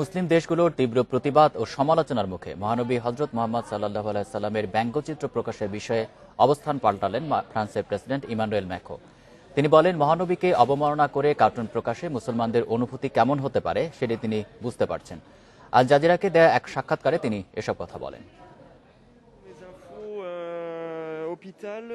মুসলিম দেশগুলোর তীব্র প্রতিবাদ ও সমালোচনার মুখে মহানবী হজরত মোহাম্মদ সাল্লাহ আলাইসাল্লামের ব্যঙ্গচিত্র প্রকাশের বিষয়ে অবস্থান পাল্টালেন ফ্রান্সের প্রেসিডেন্ট ইমানুয়েল ম্যাকো তিনি বলেন, মহানবীকে অবমাননা করে কার্টুন প্রকাশে মুসলমানদের অনুভূতি কেমন হতে পারে সেটি তিনি বুঝতে পারছেন। আল জাজিরাকে দেয়া এক সাক্ষাৎকারে তিনি এসব কথা বলেন।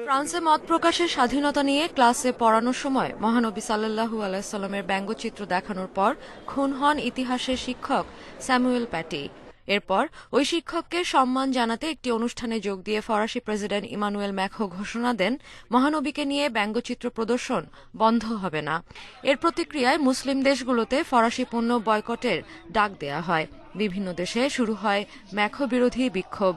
ফ্রান্সে মত প্রকাশের স্বাধীনতা নিয়ে ক্লাসে পড়ানোর সময় মহানবী সাল্লাহু আলাইসাল্লামের ব্যঙ্গচিত্র দেখানোর পর খুন হন ইতিহাসের শিক্ষক স্যামুয়েল প্যাটি। এরপর ওই শিক্ষককে সম্মান জানাতে একটি অনুষ্ঠানে যোগ দিয়ে ফরাসি প্রেসিডেন্ট ইমানুয়েল ম্যাখো ঘোষণা দেন মহানবীকে নিয়ে ব্যঙ্গচিত্র প্রদর্শন বন্ধ হবে না। এর প্রতিক্রিয়ায় মুসলিম দেশগুলোতে ফরাসি পণ্য বয়কটের ডাক দেয়া হয়। বিভিন্ন দেশে শুরু হয় ম্যাখো বিরোধী বিক্ষোভ।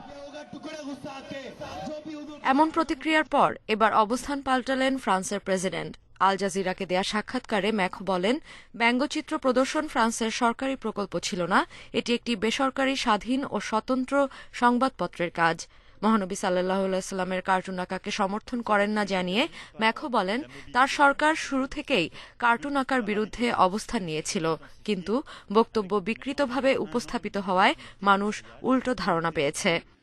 এমন প্রতিক্রিয়ার পর এবার অবস্থান পাল্টালেন ফ্রান্সের প্রেসিডেন্ট। আল জাজিরাকে দেয়া সাক্ষাৎকারে ম্যাখো বলেন, ব্যঙ্গচিত্র প্রদর্শন ফ্রান্সের সরকারি প্রকল্প ছিল না। এটি একটি বেসরকারি, স্বাধীন ও স্বতন্ত্র সংবাদপত্রের কাজ। মহানবী সাল্লাহ সাল্লামের কার্টুন আঁকাকে সমর্থন করেন না জানিয়ে ম্যাখো বলেন, তার সরকার শুরু থেকেই কার্টুন আঁকার বিরুদ্ধে অবস্থান নিয়েছিল। কিন্তু বক্তব্য বিকৃতভাবে উপস্থাপিত হওয়ায় মানুষ উল্টো ধারণা পেয়েছে।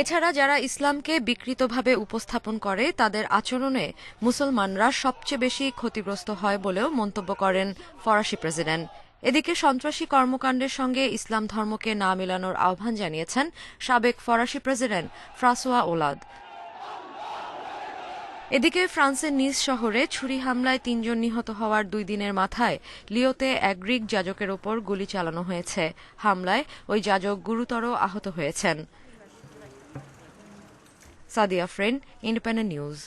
এছাড়া যারা ইসলামকে বিকৃতভাবে উপস্থাপন করে, তাদের আচরণে মুসলমানরা সবচেয়ে বেশি ক্ষতিগ্রস্ত হয় বলেও মন্তব্য করেন ফরাসি প্রেসিডেন্ট। এদিকে সন্ত্রাসী কর্মকাণ্ডের সঙ্গে ইসলাম ধর্মকে না মেলানোর আহ্বান জানিয়েছেন সাবেক ফরাসি প্রেসিডেন্ট ফ্রাসোয়া ওলাদ। এদিকে ফ্রান্সের নিজ শহরে ছুরি হামলায় তিনজন নিহত হওয়ার দুই দিনের মাথায় লিওতে এক গ্রিক যাজকের ওপর গুলি চালানো হয়েছে। হামলায় ওই যাজক গুরুতর আহত হয়েছেন। Sadia Independent news.